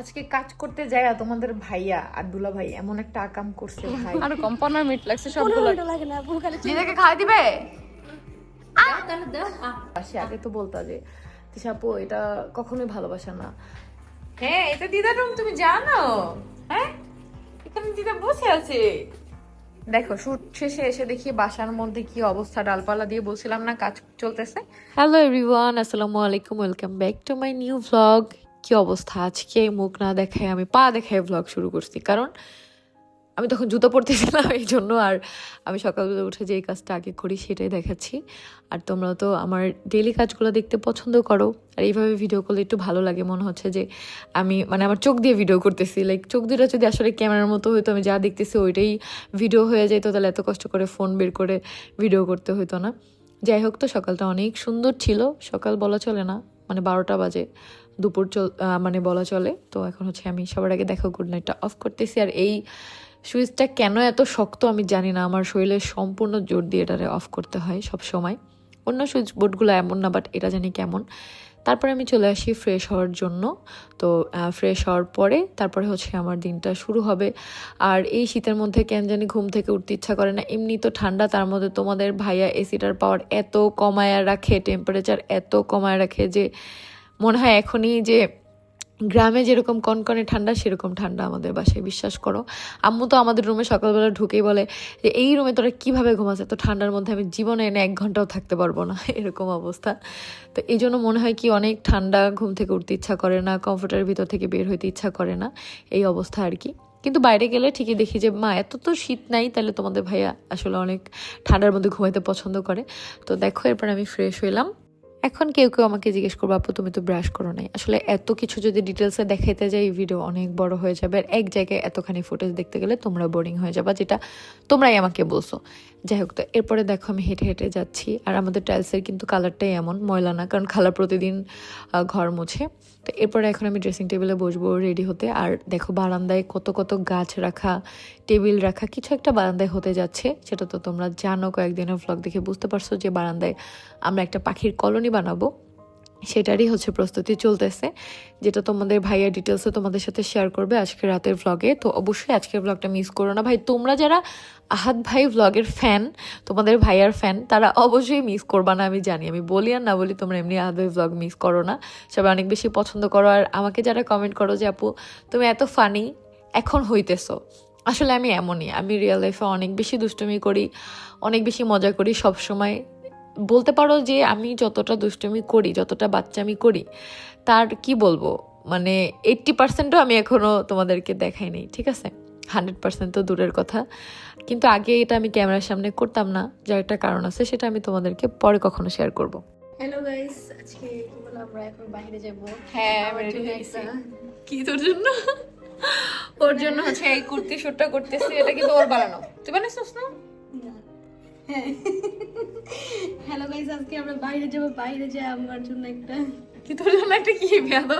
আজকে কাজ করতে যায় তোমাদের ভাইয়া আর দুলা ভাই এমন একটা আকাম করছে ভাই। আর কম মিনিট লাগছে সবগুলো। লাগে না আপু খালি দিদাকে খাওয়া দিবে? সে আগে তো বলতা যে তিশাপু এটা কখনোই ভালোবাসা না। হ্যাঁ এটা দিদার রুম তুমি জানো? হ্যাঁ? এখানে দিদা বসে আছে। দেখো শুট শেষে এসে দেখি বাসার মধ্যে কি অবস্থা ডালপালা দিয়ে বলছিলাম না কাজ চলতেছে। হ্যালো এভরিওয়ান আসসালামু আলাইকুম welcome back to my new vlog কি অবস্থা? আজকে মুখ না দেখায় আমি পা দেখায় ভ্লগ শুরু করছি। কারণ আমি তখন জুতো পরতেছিলাম, এই জন্য আর আমি সকালবেলা উঠে যে এই কাজটা আগে করি সেটাই দেখাচ্ছি। আর তোমরা তো আমার ডেলি কাজগুলো দেখতে পছন্দ করো। আর এইভাবে ভিডিও করলে একটু ভালো লাগে। মনে হচ্ছে যে আমি মানে আমার চোখ দিয়ে ভিডিও করতেছি। লাইক চোখ দুটো যদি আসলে ক্যামেরার মতো হইতো, আমি যা দেখতেছি ওইটাই ভিডিও হয়ে যেত। তাহলে এত কষ্ট করে ফোন বের করে ভিডিও করতে হতো না। যাই হোক তো, সকালটা অনেক সুন্দর ছিল। সকাল বলা চলে না মানে বারোটা বাজে। দুপুর চল মানে বলা চলে। তো এখন হচ্ছে আমি সবার আগে দেখো গুড নাইটটা অফ করতেছি। আর এই সুইচটা কেন এত শক্ত আমি জানি না। আমার শরীরে সম্পূর্ণ জোর দিয়ে এটারে অফ করতে হয় সব সময় অন্য সুইচ বোর্ডগুলো এমন না বাট এটা জানি কেমন। তারপরে আমি চলে আসি ফ্রেশ হওয়ার জন্য। তো ফ্রেশ হওয়ার পরে তারপরে হচ্ছে আমার দিনটা শুরু হবে। আর এই শীতের মধ্যে কেন জানি ঘুম থেকে উঠতে ইচ্ছা করে না। এমনি তো ঠান্ডা, তার মধ্যে তোমাদের ভাইয়া এসিটার পাওয়ার এত কমায়া রাখে টেম্পারেচার এত কমায় রাখে যে মনে হয় এখনই যে গ্রামে যেরকম কনকনে ঠান্ডা, সেরকম ঠান্ডা আমাদের বাসায়, বিশ্বাস করো। আম্মু তো আমাদের রুমে সকালবেলা ঢুকেই বলে যে, এই রুমে তোরা কীভাবে ঘুমাচ্ছে তো ঠান্ডার মধ্যে আমি জীবনে এনে এক ঘন্টাও থাকতে পারব না। এরকম অবস্থা। তো এই জন্য মনে হয় কি, অনেক ঠান্ডা, ঘুম থেকে উঠতে ইচ্ছা করে না কমফোর্টের ভিতর থেকে বের হইতে ইচ্ছা করে না, এই অবস্থা আর কি। কিন্তু বাইরে গেলে ঠিকই দেখি যে, মা, এত তো শীত নাই, তাহলে তোমাদের ভাইয়া আসলে অনেক ঠান্ডার মধ্যে ঘুমাইতে পছন্দ করে। তো দেখো, এরপর আমি ফ্রেশ হইলাম। এখন কেউ কেউ আমাকে জিজ্ঞেস করব, আপু, তুমি তো ব্রাশ করো নাই। আসলে এত কিছু যদি ডিটেলসে দেখাইতে যাই ভিডিও অনেক বড় হয়ে যাবে। আর এক জায়গায় এতখানি ফুটেজ দেখতে গেলে তোমরা বোরিং হয়ে যাবা, যেটা তোমরাই আমাকে বলছো। যাই হোক তো এরপরে দেখো আমি হেঁটে হেঁটে যাচ্ছি। আর আমাদের টাইলসের কিন্তু কালারটাই এমন, ময়লা না, কারণ খালা প্রতিদিন ঘর মোছে। তো এরপরে এখন আমি ড্রেসিং টেবিলে বসবো রেডি হতে। আর দেখো বারান্দায় কত কত গাছ রাখা টেবিল রাখা, কিছু একটা বারান্দায় হতে যাচ্ছে। সেটা তো তোমরা জানো, কয়েকদিনের ভ্লগ দেখে বুঝতে পারছ যে বারান্দায় আমরা একটা পাখির কলোনি বানাবো। সেটারই হচ্ছে প্রস্তুতি চলতেছে, যেটা তোমাদের ভাইয়া ডিটেলসে তোমাদের সাথে শেয়ার করবে আজকে রাতের ভ্লগে তো অবশ্যই আজকের ভ্লগটা মিস করো না। ভাই, তোমরা যারা আহাত ভাই ভ্লগের ফ্যান তোমাদের ভাইয়ার ফ্যান তারা অবশ্যই মিস করবা না, আমি জানি। আমি বলি আর না বলি, তোমরা এমনি আহাত ভাই ভ্লগ মিস করো না। সবাই অনেক বেশি পছন্দ করো। আর আমাকে যারা কমেন্ট করো যে, আপু, তুমি এত ফানি এখন হইতেছো? আসলে আমি এমনই। আমি রিয়েল লাইফে অনেক বেশি দুষ্টুমি করি, অনেক বেশি মজা করি সব সময় বলতে পারো যে আমি যতটা দুষ্টুমি করি যতটা বাচ্চামি করি তার কি বলব? মানে এইট্টি পার্সেন্টও আমি এখনও তোমাদেরকে দেখাইনি ঠিক আছে? হান্ড্রেড পার্সেন্ট তো দূরের কথা। কিন্তু আগে এটা আমি ক্যামেরার সামনে করতাম না যার একটা কারণ আছে সেটা আমি তোমাদেরকে পরে কখনো শেয়ার করব। হ্যালো গাইস আজকে আমরা এখন বাইরে যাব। হ্যাঁ কি তোর জন্য? ওর জন্য হচ্ছে এই কুর্তি শুটটা করতেছি এটা কিন্তু ওর বানানো। তুই বানাইছিস না? হ্যালো গাইস আজকে আমরা বাইরে যাব বাইরে যাই আমার জন্য একটা কি তোর জন্য একটা কি বেয়াদো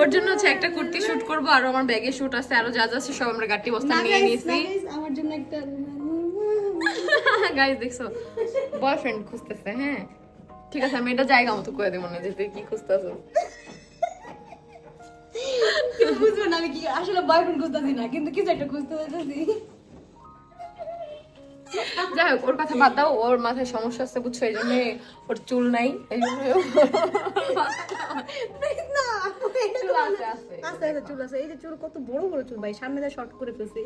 ওর জন্য হচ্ছে একটা কুর্তি শুট করব আর আমার ব্যাগে শুট আছে আরও যা যা আছে সব আমরা গাটি বস্তা নিয়ে নিয়েছি। আমার জন্য একটা গাইস দেখছ বয়ফ্রেন্ড খুঁজতেছে হ্যাঁ? ঠিক আছে আমি এটা জায়গা মতো করে দেবো না যে তুই কি খুঁজতেছো? বুঝবে না আমি কি আসলে বয়ফ্রেন্ড খুঁজতেছি না কিন্তু কিছু একটা খুঁজতে হইতেছি যাই হোক ওর কথা বাদ দাও ওর মাথায় সমস্যা আছে বুঝছ এই জন্য ওর চুল নাই এই জন্য চুল আছে এই যে চুল কত বড় বড় চুল ভাই সামনে শর্ট করে ফেলছে।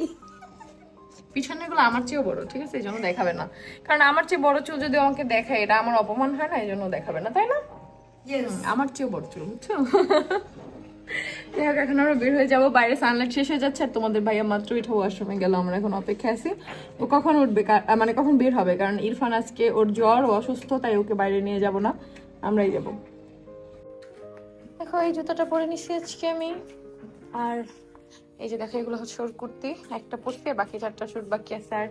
পিছনে গুলো আমার চেয়েও বড় ঠিক আছে? এই জন্য দেখাবে না। কারণ আমার চেয়ে বড় চুল যদি আমাকে দেখায় এটা আমার অপমান হয় না এই জন্য দেখাবে না তাই না? আমার চেয়েও বড় চুল বুঝছ? যাই হোক, এখন আমরা বের হয়ে যাব। বাইরে সানলাইট শেষ হয়ে যাচ্ছে, আর তোমাদের ভাইয়া মাত্র উঠে ওয়াশরুমে গেল, আমরা এখন অপেক্ষা আছি। ও কখন উঠবে? মানে কখন বের হবে? কারণ ইরফান আজকে ওর জ্বর, ও অসুস্থ, তাই ওকে বাইরে নিয়ে যাব না। আমরাই যাব। দেখো, এই জুতোটা পরে নিছি আজকে আমি। আর এই যে দেখো, এগুলো হচ্ছে ওর কুর্তি। একটা পরছি, আর বাকি চারটা শুট বাকি আছে। আর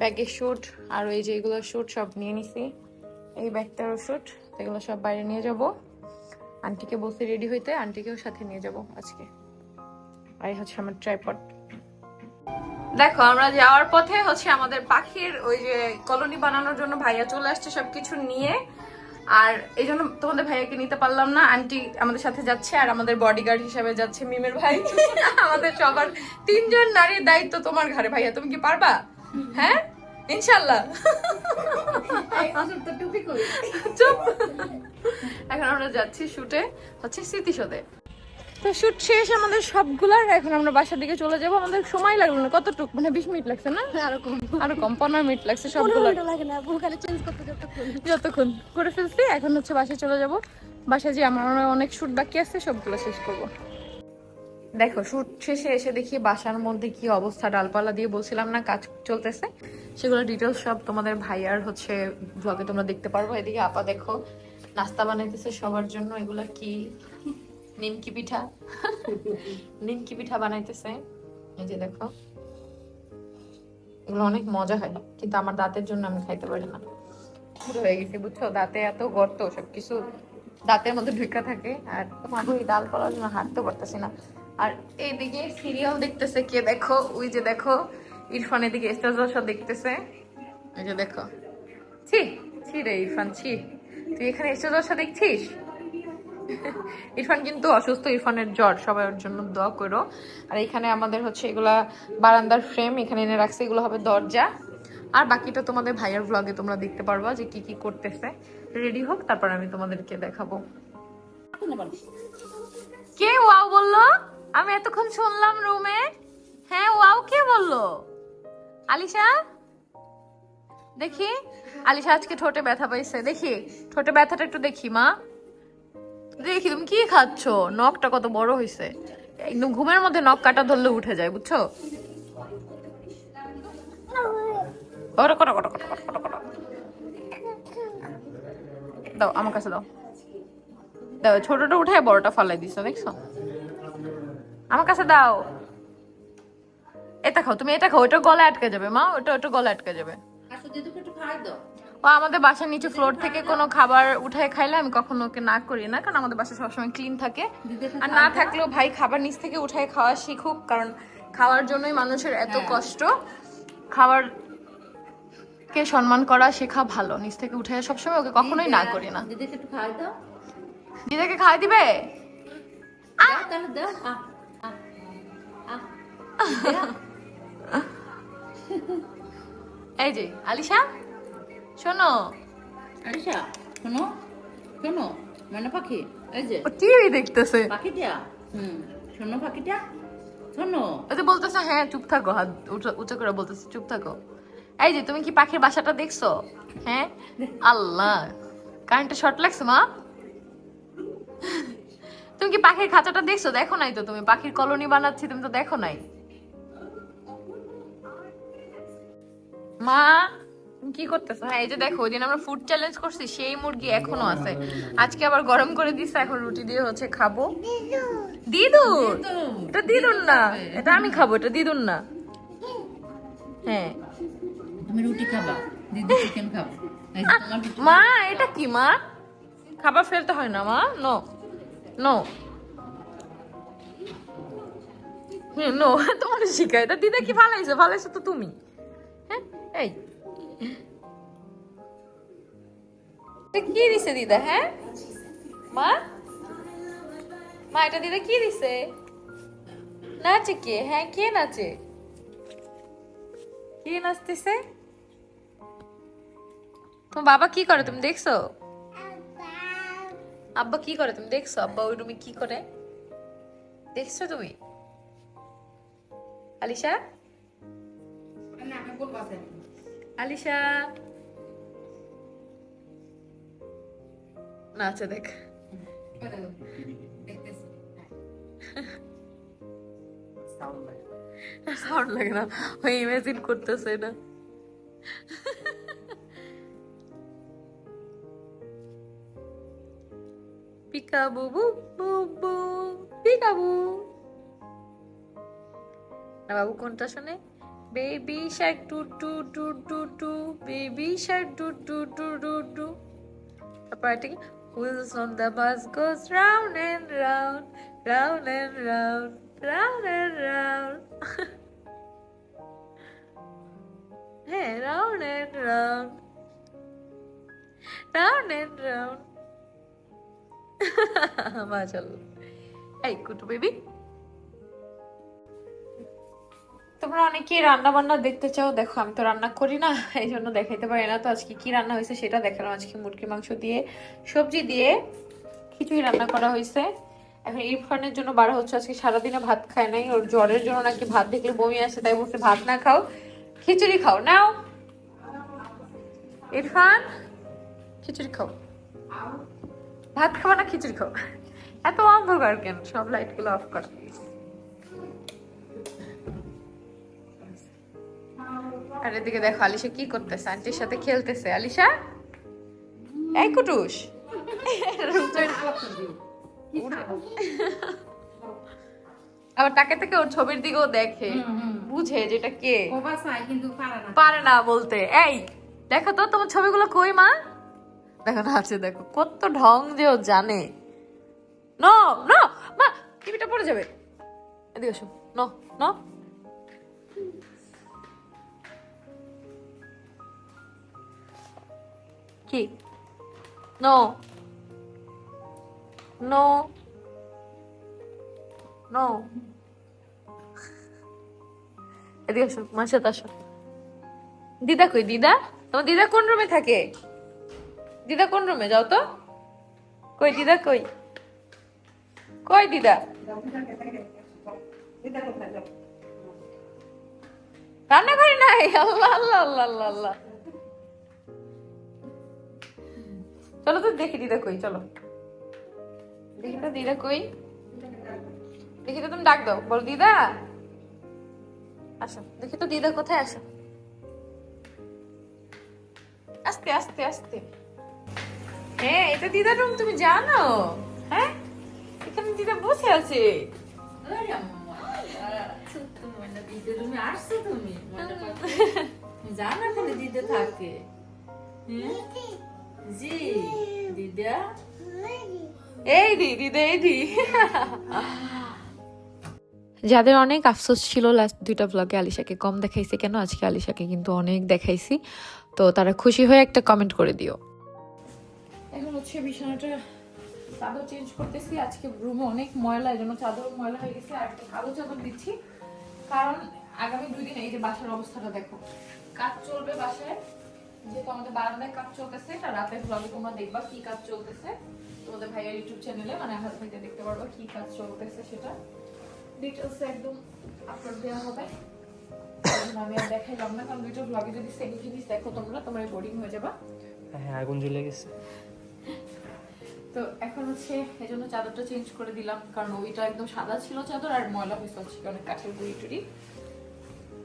ব্যাগের শুট আর এই যে এগুলো শুট সব নিয়ে নিছি। এই ব্যাগটারও শুট এগুলো সব বাইরে নিয়ে যাব। আন্টিকে বলতে রেডি হইতে আন্টিকেও সাথে নিয়ে যাব আজকে। আর হচ্ছে আমার ট্রাইপড দেখো আমরা যাওয়ার পথে হচ্ছে আমাদের পাখির ওই যে কলোনি বানানোর জন্য ভাইয়া চলে আসছে সবকিছু নিয়ে। আর এই জন্য তোমাদের ভাইয়াকে নিতে পারলাম না। আন্টি আমাদের সাথে যাচ্ছে আর আমাদের বডিগার্ড হিসাবে যাচ্ছে মিমের ভাই। আমাদের সবার তিনজন নারীর দায়িত্ব তোমার ঘরে ভাইয়া তুমি কি পারবা? হ্যাঁ? ইনশাল্লাহ চুপ। এখন আমরা যাচ্ছি শুটে হচ্ছে স্মৃতিসৌধে। তো শুট শেষ আমাদের সবগুলার এখন আমরা বাসার দিকে চলে যাব। আমাদের সময় লাগল না কতটুকু? মানে বিশ মিনিট লাগছে না? আরও কম। আরও কম পনেরো মিনিট লাগছে সবগুলো। যতক্ষণ। করে ফেলছি এখন হচ্ছে বাসায় চলে যাব। বাসায় যে আমার অনেক শুট বাকি আছে সবগুলো শেষ করব। দেখো শুট শেষে এসে দেখি বাসার মধ্যে কি অবস্থা ডালপালা দিয়ে বলছিলাম না কাজ চলতেছে? সেগুলো ডিটেলস সব তোমাদের ভাইয়ার হচ্ছে ব্লগে তোমরা দেখতে পারব। এদিকে আপা দেখো নাস্তা বানাইতেছে সবার জন্য এগুলা কি? নিমকি পিঠা? নিমকি পিঠা বানাইতেছে। এই যে দেখো। এগুলো অনেক মজা হয় কিন্তু আমার দাঁতের জন্য আমি খাইতে পারি না। শুরু হয়ে গেছে বুঝছ? দাঁতে এত গর্ত সবকিছু দাঁতের মধ্যে ঢুকা থাকে আর তোমার ওই ডাল করার জন্য হাঁটতে পারতেছি না। আর এইদিকে সিরিয়াল দেখতেছে কে দেখো? ওই যে দেখো ইরফান এদিকে এস্তাজা দেখতেছে। এই যে দেখো। ছি ছি রে ইরফান ছি। তুই এখানে এস্তাজা দেখছিস? ইরফান কিন্তু অসুস্থ, ইরফানের জ্বর, সবাই ওর জন্য দোয়া করো। আর এখানে আমাদের হচ্ছে এগুলা বারান্দার ফ্রেম এখানে এনে রাখছে, এগুলো হবে দরজা। আর বাকিটা তোমাদের ভাইয়ের ব্লগে তোমরা দেখতে পারবা যে কি কি করতেছে। রেডি হোক, তারপর আমি তোমাদেরকে দেখাবো। কে ওয়াও বলল? আমি এতক্ষণ শুনলাম রুমে হ্যাঁ ওয়াও কে বলল? আলিশা? দেখি? আলিশা আজকে ঠোঁটে ব্যথা পাইছে, দেখি। ঠোঁটে ব্যথাটা একটু দেখি, মা। দেখি, তুমি কি খাচ্ছ? নখটা কত বড় হয়েছে একদম ঘুমের মধ্যে নখ কাটা ধরলে উঠে যায়, বুঝছ? দাও, আমার কাছে দাও। দাও, ছোটটা উঠায় বড়টা ফালাই দিছো, দেখছ? আমার কাছে দাও। এটা খাও, তুমি এটা খাও, ওটা গলা আটকে যাবে, মা। ওটা ওটা গলা আটকে যাবে। ও আমাদের বাসার নিচে ফ্লোর থেকে কোনো খাবার উঠায় খাইলে আমি কখনো ওকে না করি না কারণ আমাদের বাসা সবসময় ক্লিন থাকে। আর না থাকলেও ভাই খাবার নিচ থেকে উঠায় খাওয়া শিখুক কারণ খাওয়ার জন্যই মানুষের এত কষ্ট। খাবার কে সম্মান করা শেখা ভালো নিচ থেকে উঠে সবসময় ওকে কখনোই না করি না। দিদিকে একটু খাওয়াই দাও। দিদাকে খাওয়াই দিবে। এই যে আলিশা? শোনো। আলিশা শোনো শোনো মানে পাখি এই যে। টিভি দেখতেছে। পাখিটা? হুম শোনো পাখিটা। শোনো। বলতেছে হ্যাঁ চুপ থাকো হাত উঁচু- করে বলতেছে চুপ থাকো। এই যে তুমি কি পাখির বাসাটা দেখছ? হ্যাঁ? আল্লাহ। কারেন্টটা শর্ট লাগছে মা? তুমি কি পাখির খাঁচাটা দেখছ? দেখো নাই তো তুমি। পাখির কলোনি বানাচ্ছি তুমি তো দেখো নাই। মা? কি করতেছো? হ্যাঁ এই যে দেখো ওই দিন আমরা ফুড চ্যালেঞ্জ করছি সেই মুরগি এখনও আছে। আজকে আবার গরম করে দিচ্ছে এখন রুটি দিয়ে হচ্ছে খাব। দিদুন! এটা দিদুন না। এটা আমি খাব এটা দিদুন না। হ্যাঁ। তুমি রুটি খাবা দিদি চিকেন খাব। মা এটা কি মা? খাবার ফেলতে হয় না মা? নো নো হুম নো তোমার শিখায় এটা দিদা কি ফালাইছে? ফালাইছে তো তুমি। কি দিছে দিদা হ্যাঁ? মা? মা এটা দিদা কি দিছে? নাচে কে? হ্যাঁ কে নাচে? কে নাচতেছে? তোমার বাবা কি করে তুমি দেখছ? আব্বা কি করে তুমি দেখছ? আব্বা ওই রুমে কি করে? দেখছ তুমি? আলিশা? আলিশা? না আচ্ছা সাউন্ড লাগে না। ওই ইমাজিন করতেছে পিকাবু, বু না, বাবু, কোনটা শুনে? Baby shark, doo doo doo doo doo, baby shark, doo doo doo doo doo. তারপর এটা wheels on the bus goes round and round round and round round and round hey, round and round round and round মাশাআল্লাহ এই কুটু baby তোমরা অনেকেই রান্না বান্না দেখতে চাও, দেখো, আমি তো রান্না করি না এই জন্য দেখাইতে পারি না। তো আজকে কি রান্না হয়েছে সেটা দেখালাম। আজকে মুরগির মাংস দিয়ে, সবজি দিয়ে খিচুড়ি রান্না করা হয়েছে। এখন ইরফানের জন্য বাড়া হচ্ছে, আজকে সারাদিনে ভাত খায় নাই। ওর জ্বরের জন্য নাকি ভাত দেখলে বমি আসে, তাই বলছে, ভাত না খাও, খিচুড়ি খাও। নাও। ইরফান, খিচুড়ি খাও। ভাত খাওয়া না, খিচুড়ি খাও। এত অন্ধকার কেন? সব লাইটগুলো অফ কর। আর এদিকে দেখো আলিশা কি করতেছে? আন্টির সাথে খেলতেছে। আলিশা? এই কুটুস। আবার তাকে থেকে ওর ছবির দিকেও দেখে। বুঝে যেটা কে। পারে না। বলতে। এই দেখো তো তোমার ছবিগুলো কই মা? দেখো না আছে দেখো কত ঢং যে ও জানে। নো নো মা টিভিটা পড়ে যাবে। এদিকে এসো নো নো। কি? নো নো নো এদিকে আসো, মার সাথে আসো। দিদা কই? দিদা? তোমার দিদা কোন রুমে থাকে? দিদা কোন রুমে যাও তো। কই দিদা, কই? কই দিদা? রান্নাঘরে নাই? আল্লাহ আল্লাহ আল্লাহ আল্লাহ আল্লাহ। চলো তো দেখি, দিদা কই, চলো। দেখি তো দিদা কই। দেখি তো তুমি ডাক দাও। বল, দিদা। আসো, দেখি তো দিদা কোথায়, আসো। আস্তে আস্তে আস্তে। হ্যাঁ এটা দিদার রুম তুমি জানো? হ্যাঁ? এখানে দিদা বসে আছে। তুমি? তুমি জানো এখানে দিদি থাকে। হ্যাঁ? জি দিদা। এই দি দিদা এই দি। যাদের অনেক আফসোস ছিল লাস্ট দুইটা ব্লগে আলিশাকে কম দেখাইছে কেন? আজকে আলিশাকে কিন্তু অনেক দেখাইছি। তো তারা খুশি হয়ে একটা কমেন্ট করে দিও। এখন হচ্ছে বিছানাটা চাদর চেঞ্জ করতেছি। আজকে রুমে অনেক ময়লা এই জন্য চাদর ময়লা হয়ে গেছে। আর একটা ভালো চাদর দিচ্ছি। কারণ আগামী দুই দিন এই যে বাসার অবস্থাটা দেখো। কাজ চলবে বাসায়। যেহেতু আমাদের বারান্দায় কাজ চলতেছে আর রাতের ব্লগে তোমরা দেখবা কি কাজ চলতেছে। তোমাদের ভাইয়ের ইউটিউব চ্যানেলে মানে হাজবেন্ডে দেখতে পারবা কি কাজ চলতেছে সেটা। ডিটেলস একদম আপলোড দেওয়া হবে। আমি আর দেখাইলাম না কারণ দুইটা ব্লগে যদি সেম জিনিস দেখো তোমরা তোমরা বোরিং হয়ে যাবা। হ্যাঁ আগুন জ্বলে গেছে। তো এখন হচ্ছে এই জন্য চাদরটা চেঞ্জ করে দিলাম কারণ ওইটা একদম সাদা ছিল চাদর আর ময়লা হয়েছে অনেক কাঠের গুড়ি টুড়ি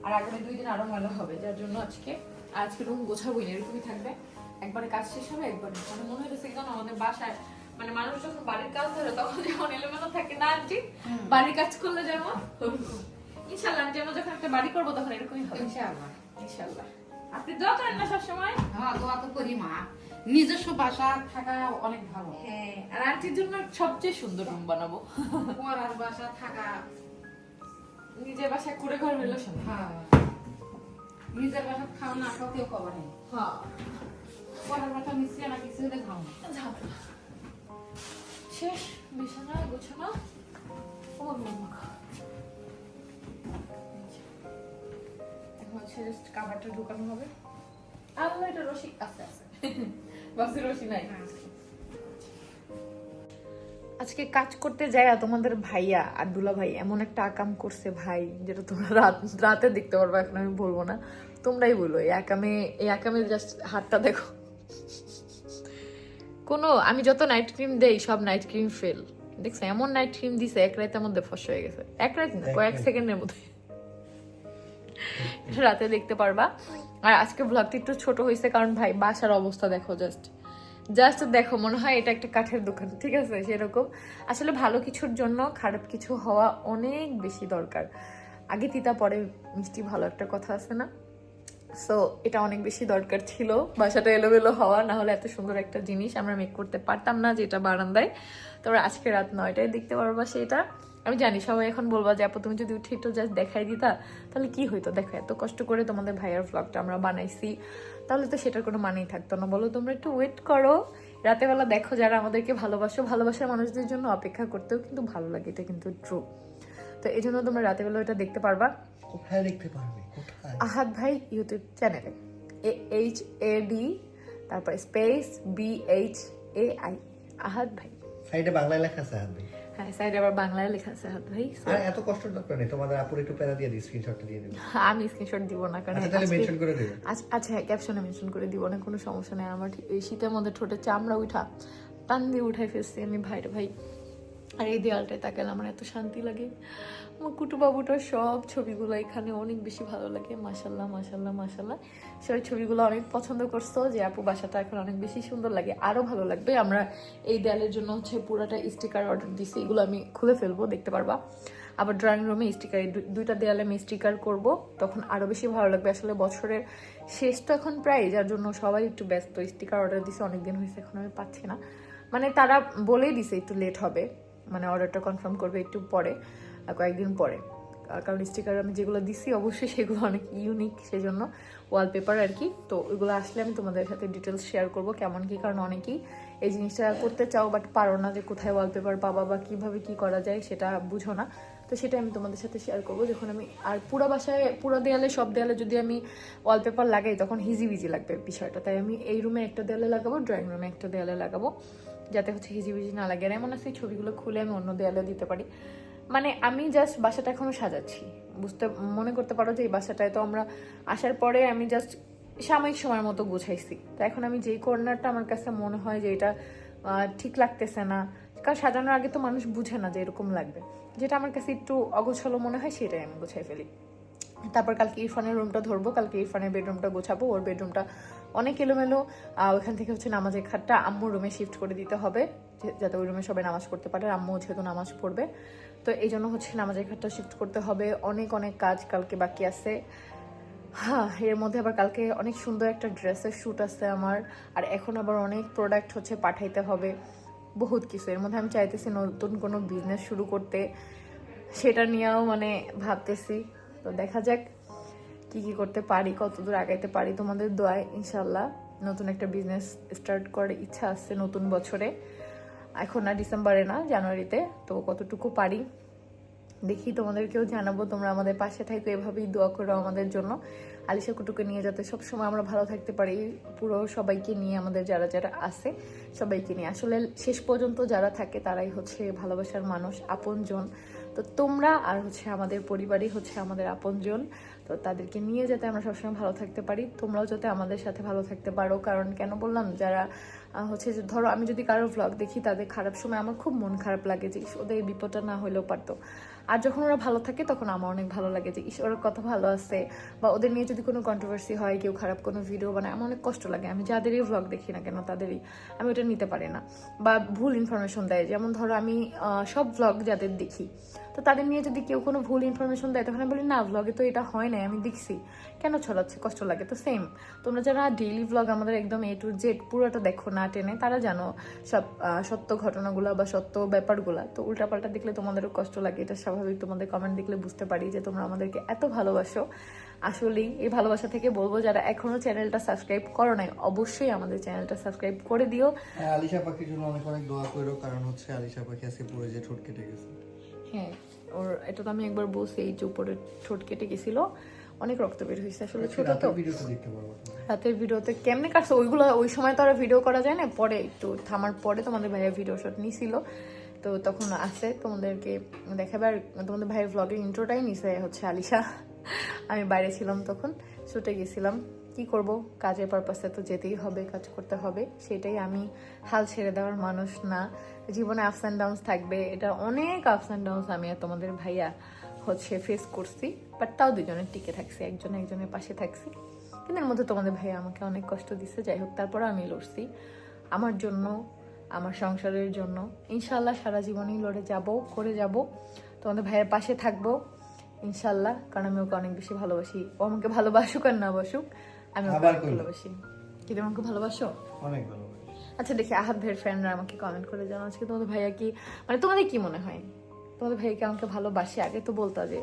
আর আগামী দুই দিন আরও ময়লা হবে যার জন্য আজকে আজকে রুম গোছাবোই এরকমই থাকবে। একবারে কাজ শেষ হবে একবারে। মানে মনে হইতেছে একদম আমাদের বাসায় মানে মানুষ যখন বাড়ির কাজ ধরে তখন যেমন এলোমেলো থাকে না আন্টি বাড়ির কাজ করলে যেমন ইনশাল্লাহ আন্টি আমরা যখন একটা বাড়ি করব তখন এরকমই হবে। ইনশাআল্লাহ। ইনশাল্লাহ আপনি দোয়া করেন না সবসময়? হ্যাঁ দোয়া তো করি মা। নিজস্ব বাসা থাকা অনেক ভালো। হ্যাঁ আর আন্টির জন্য সবচেয়ে সুন্দর রুম বানাবো। পড়ার বাসা থাকা নিজের বাসায় করে ঘর শান্তি। হ্যাঁ। নিজের বাসা খাও না খাও কেউ খবর নেই। হ্যাঁ। বাসা মিশিয়ে না কিছু হলে খাও না। শেষ বিছানা গোছানো। আমার মামা এখন হচ্ছে কাভারটা ঢুকানো হবে। আল্লাহ এটা রশি আছে আছে। বাসে রশি নাই। আজকে কাজ করতে যায় তোমাদের ভাইয়া আর দুলা ভাই এমন একটা আকাম করছে ভাই যেটা তোমরা রাত রাতে দেখতে পারবে এখন আমি বলব না। তোমরাই বলো এই আকামে এই আকামে জাস্ট হাতটা দেখো। কোনো আমি যত নাইট ক্রিম দেই সব নাইট ক্রিম ফেল দেখছ এমন নাইট ক্রিম দিছে এক রাতের মধ্যে ফস হয়ে গেছে। এক রাত না কয়েক সেকেন্ডের মধ্যে। রাতে দেখতে পারবা। আর আজকে ব্লগটি একটু ছোট হয়েছে কারণ ভাই বাসার অবস্থা দেখো জাস্ট জাস্ট দেখো, মনে হয় এটা একটা কাঠের দোকান, ঠিক আছে? সেরকম। আসলে ভালো কিছুর জন্য খারাপ কিছু হওয়া অনেক বেশি দরকার। আগে তিতা, পরে মিষ্টি ভালো একটা কথা আছে না? সো এটা অনেক বেশি দরকার ছিল। বাসাটা এলোমেলো হওয়া, না হলে এত সুন্দর একটা জিনিস আমরা মেক করতে পারতাম না যেটা বারান্দায়। তোমরা আজকে রাত নয়টায় দেখতে পারবা সেটা। আমি জানি, সবাই এখন বলবা যে, আপু, তুমি যদি উঠে একটু জাস্ট দেখাই দিতা, তাহলে কি হইতো? দেখো, এত কষ্ট করে তোমাদের ভাইয়ার ব্লগটা আমরা বানাইছি। তাহলে তো সেটার কোনো মানেই থাকতো না। বলো তোমরা একটু ওয়েট করো। রাতেবেলা দেখো যারা আমাদেরকে ভালোবাসো ভালোবাসার মানুষদের জন্য অপেক্ষা করতেও কিন্তু ভালো লাগে এটা কিন্তু ট্রু তো এই জন্য তোমরা রাতেবেলা এটা দেখতে পারবা। কোথায় দেখতে পারবে? কোথায়? আহাদ ভাই ইউটিউব চ্যানেলে এ এইচ এ ডি তারপর space B H A I Ahad ভাই। সাইডে বাংলায় লেখা আছে হাত ভাই। হ্যাঁ সাইডে আবার বাংলায় লেখা আছে ভাই আর এত কষ্ট দরকার নেই। তোমাদের আপুর একটু প্যারা দিয়ে দিই স্ক্রিনশটটা দিয়ে দেবো আমি স্ক্রিনশট দিব না কারণ আচ্ছা তাহলে আজকে- মেনশন করে দেবে আচ্ছা হ্যাঁ ক্যাপশনে মেনশন করে দিব না কোনো সমস্যা নেই। আমার এই শীতের মধ্যে ঠোঁটে চামড়া উঠা টান দিয়ে উঠাই ফেলছি আমি ভাই। আর এই দেয়ালটায় তাকালে আমার এত শান্তি লাগে। আমার কুটু বাবুটার সব ছবিগুলো এখানে অনেক বেশি ভালো লাগে। মাসাল্লাহ মাসাল্লাহ মাসাল্লাহ সবাই ছবিগুলো অনেক পছন্দ করছ যে আপু বাসাটা এখন অনেক বেশি সুন্দর লাগে আরও ভালো লাগবে। আমরা এই দেয়ালের জন্য হচ্ছে পুরাটা স্টিকার অর্ডার দিছি, এগুলো আমি খুলে ফেলব, দেখতে পারবা। আবার ড্রয়িং রুমে স্টিকার দুইটা দেয়ালে আমি স্টিকার করব, তখন আরও বেশি ভালো লাগবে। আসলে বছরের শেষ তো এখন প্রায়, যার জন্য সবাই একটু ব্যস্ত, স্টিকার অর্ডার দিছে, অনেকদিন হয়েছে, এখন আমি পাচ্ছি না। মানে তারা বলেই দিছে একটু লেট হবে মানে অর্ডারটা কনফার্ম করবে একটু পরে। কয়েকদিন পরে। কারণ স্টিকার আমি যেগুলো দিছি, অবশ্যই সেগুলো অনেক ইউনিক সেই জন্য ওয়ালপেপার আর কি। তো ওইগুলো আসলে আমি তোমাদের সাথে ডিটেলস শেয়ার করব কেমন কি, কারণ অনেকেই এই জিনিসটা করতে চাও বাট পারো না যে কোথায় ওয়ালপেপার পাবা বা কীভাবে কি করা যায় সেটা বুঝো না। তো সেটা আমি তোমাদের সাথে শেয়ার করব। যখন আমি, আর পুরো বাসায়, পুরো দেয়ালে, সব দেয়ালে যদি আমি ওয়ালপেপার লাগাই তখন হিজিবিজি লাগবে বিষয়টা। তাই আমি এই রুমে একটা দেয়ালে লাগাবো ড্রয়িং রুমে একটা দেয়ালে লাগাবো, যাতে হচ্ছে হিজিবিজি না লাগে। আর এমন আছে ছবিগুলো খুলে আমি অন্য দেয়ালে দিতে পারি। মানে আমি জাস্ট বাসাটা এখনও সাজাচ্ছি। বুঝতে, মনে করতে পারো যে এই বাসাটায় তো আমরা আসার পরে আমি জাস্ট সাময়িক সময়ের মতো গুছাইছি। তো এখন আমি যেই কর্নারটা আমার কাছে মনে হয় যে এটা ঠিক লাগতেছে না, কারণ সাজানোর আগে তো মানুষ বুঝে না যে এরকম লাগবে। যেটা আমার কাছে একটু অগোছালো মনে হয়, সেটাই আমি গুছাই ফেলি। তারপর কালকে ইরফানের রুমটা ধরবো, কালকে ইরফানের বেডরুমটা গোছাবো, ওর বেডরুমটা অনেক এলোমেলো ওইখান থেকে হচ্ছে নামাজের খাটটা আম্মুর রুমে শিফট করে দিতে হবে যাতে ওই রুমে সবাই নামাজ পড়তে পারে আম্মু যেহেতু নামাজ পড়বে। তো এই জন্য হচ্ছে নামাজের খাটটা শিফট করতে হবে। অনেক অনেক কাজ কালকে বাকি আছে। হ্যাঁ এর মধ্যে আবার কালকে অনেক সুন্দর একটা ড্রেসের শ্যুট আছে আমার, আর এখন আবার অনেক প্রোডাক্ট হচ্ছে পাঠাইতে হবে, বহুত কিছু। এর মধ্যে আমি চাইতেছি নতুন কোনো বিজনেস শুরু করতে, সেটা নিয়েও মানে ভাবতেছি। তো দেখা যাক। কি কি করতে পারি কতদূর আগাইতে পারি, তোমাদের দোয়ায় ইনশাল্লাহ নতুন একটা বিজনেস স্টার্ট করার ইচ্ছা আছে নতুন বছরে। এখন না ডিসেম্বরে না, জানুয়ারিতে, তো কতটুকু পারি দেখি তোমাদেরকেও জানাব, তোমরা আমাদের পাশে থাকো এভাবেই দোয়া করো আমাদের জন্য। আলিশা কুটুকে নিয়ে যাতে সবসময় আমরা ভালো থাকতে পারি, পুরো সবাইকে নিয়ে আমাদের যারা যারা আছে সবাইকে নিয়ে। আসলে শেষ পর্যন্ত যারা থাকে তারাই হচ্ছে ভালোবাসার মানুষ, আপনজন। তো তোমরা আর হচ্ছে আমাদের পরিবারই হচ্ছে আমাদের আপনজন। তো তাদেরকে নিয়ে যাতে আমরা সবসময় ভালো থাকতে পারি, তোমরাও যাতে আমাদের সাথে ভালো থাকতে পারো। কারণ কেন বললাম, যারা হচ্ছে যে ধরো আমি যদি কারোর ভ্লগ দেখি, তাদের খারাপ সময় আমার খুব মন খারাপ লাগে যে ওদের বিপদটা না হলেও পারতো। আর যখন ওরা ভালো থাকে, তখন আমার অনেক ভালো লাগে যে, ইস, ওরা কত ভালো আছে। বা ওদের নিয়ে যদি কোনো কন্ট্রোভার্সি হয়, কেউ খারাপ কোনো ভিডিও বানায়, আমার অনেক কষ্ট লাগে। আমি যাদেরই ভ্লগ দেখি না কেন, তাদেরই। আমি ওটা নিতে পারি না। বা ভুল ইনফরমেশন দেয়। যেমন ধরো আমি সব ভ্লগ যাদের দেখি, তো তাদের নিয়ে যদি কেউ কোনো ভুল ইনফরমেশন দেয়, তখন আমি বলি, না ভ্লগে তো এটা হয় না আমি দেখছি। কেন ছড়াচ্ছে? কষ্ট লাগে। তো সেম তোমরা যারা ডেইলি ভ্লগ আমাদের একদম এ টু জেড পুরোটা দেখো না, টেনে, তারা জানো সব সত্য ঘটনাগুলো বা সত্য ব্যাপারগুলো। তো উল্টাপাল্টা দেখলে তোমাদেরও কষ্ট লাগে, এটা স্বাভাবিক তোমাদের কমেন্ট দেখলে বুঝতে পারি যে তোমরা আমাদেরকে এত ভালোবাসো। আসলেই এই ভালোবাসা থেকে বলব যারা এখনও চ্যানেলটা সাবস্ক্রাইব করো নাই অবশ্যই আমাদের চ্যানেলটা সাবস্ক্রাইব করে দিও। হ্যাঁ আলিশা পাখির জন্য অনেক অনেক দোয়া করো কারণ হচ্ছে আলিশা পাখি আজকে পুরো যে ঠোঁট কেটে গেছে। হ্যাঁ ওর এটা তো আমি একবার বলছি এই যে উপরে ঠোঁট কেটে গেছিল অনেক রক্ত বের হয়েছে। আসলে ছোট তো। রাতের ভিডিওতে কেমনে কাটছে? ওইগুলো ওই সময় তো আর ভিডিও করা যায় না পরে একটু থামার পরে তোমাদের ভাইয়া ভিডিও শট নিছিল। তো তখন আছে তোমাদেরকে দেখাবে আর তোমাদের ভাইয়ের ব্লগের ইন্ট্রোটাই নিছে হচ্ছে আলিশা। আমি বাইরে ছিলাম তখন শুটে গেছিলাম। কি করব? কাজের পারপাসে তো যেতেই হবে, কাজ করতে হবে। সেটাই আমি হাল ছেড়ে দেওয়ার মানুষ না। জীবনে আপস অ্যান্ড ডাউনস থাকবে। এটা অনেক আপস অ্যান্ড ডাউনস আমি আর তোমাদের ভাইয়া হচ্ছে ফেস করছি। বাট তাও দুজনের টিকে থাকছি, একজন একজনের পাশে থাকছি। কিন্তু এর মধ্যে তোমাদের ভাইয়া আমাকে অনেক কষ্ট দিচ্ছে যাই হোক তারপরে আমি লড়ছি। আমার জন্য আমার সংসারের জন্য। ইনশাল্লাহ সারা জীবনই লড়ে যাব করে যাব। তোমাদের ভাইয়ের পাশে থাকব ইনশাল্লাহ কারণ আমি ওকে অনেক বেশি ভালোবাসি। ও আমাকে ভালোবাসুক আর না বাসুক আমি ওকে অনেক ভালোবাসি। কি তুমি আমাকে ভালোবাসো? অনেক আচ্ছা দেখি আহাত ভাইয়ের ফ্রেন্ডরা আমাকে কমেন্ট করে জানো আজকে তোমাদের ভাইয়া কি মানে তোমাদের কি মনে হয়? তোমাদের ভাইয়াকে আমাকে ভালোবাসে? আগে তো বলতা যে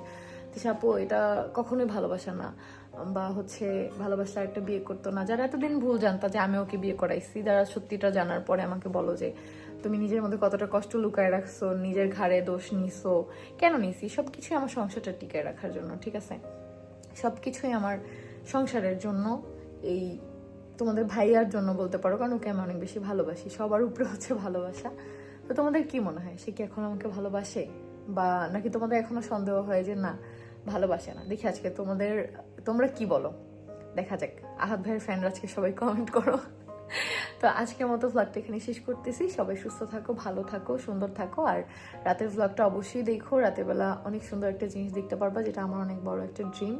তিশাপু এটা কখনোই ভালোবাসা না। বা হচ্ছে ভালোবাসলে একটা বিয়ে করতো না। যারা এতদিন ভুল জানতা যে আমি ওকে বিয়ে করাইছি, যারা সত্যিটা জানার পরে আমাকে বলো যে, তুমি নিজের মধ্যে কতটা কষ্ট লুকায় রাখছো, নিজের ঘাড়ে দোষ নিছো, কেন নিছি? সব কিছুই আমার সংসারটা টিকায় রাখার জন্য, ঠিক আছে? সব কিছুই আমার সংসারের জন্য, এই তোমাদের ভাইয়ার জন্য বলতে পারো, কারণ ওকে আমি অনেক বেশি ভালোবাসি, সবার উপরে হচ্ছে ভালোবাসা। তো তোমাদের কি মনে হয়? সে কি এখন আমাকে ভালোবাসে? বা নাকি তোমাদের এখনও সন্দেহ হয় যে, না ভালোবাসে না। দেখি আজকে তোমাদের তোমরা কি বলো? দেখা যাক। আহাত ভাইয়ের ফ্যানরা আজকে সবাই কমেন্ট করো। তো আজকের মতো ভ্লগটা এখানে শেষ করতেছি। সবাই সুস্থ থাকো ভালো থাকো সুন্দর থাকো। আর রাতের ভ্লগটা অবশ্যই দেখো। রাতের বেলা অনেক সুন্দর একটা জিনিস দেখতে পারবা যেটা আমার অনেক বড় একটা ড্রিম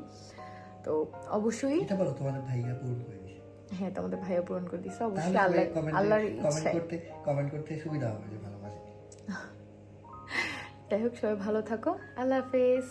তো অবশ্যই এটা বলো তোমাদের ভাইয়া পূরণ করে হ্যাঁ তোমাদের ভাইয়া পূরণ করে দিছে। অবশ্যই আল্লাহ আল্লাহর কমেন্ট ইচ্ছায়। করতে কমেন্ট করতে সুবিধা হবে যে ভালোবাসে। যাই হোক সবাই ভালো থাকো। আল্লাহ হাফেজ।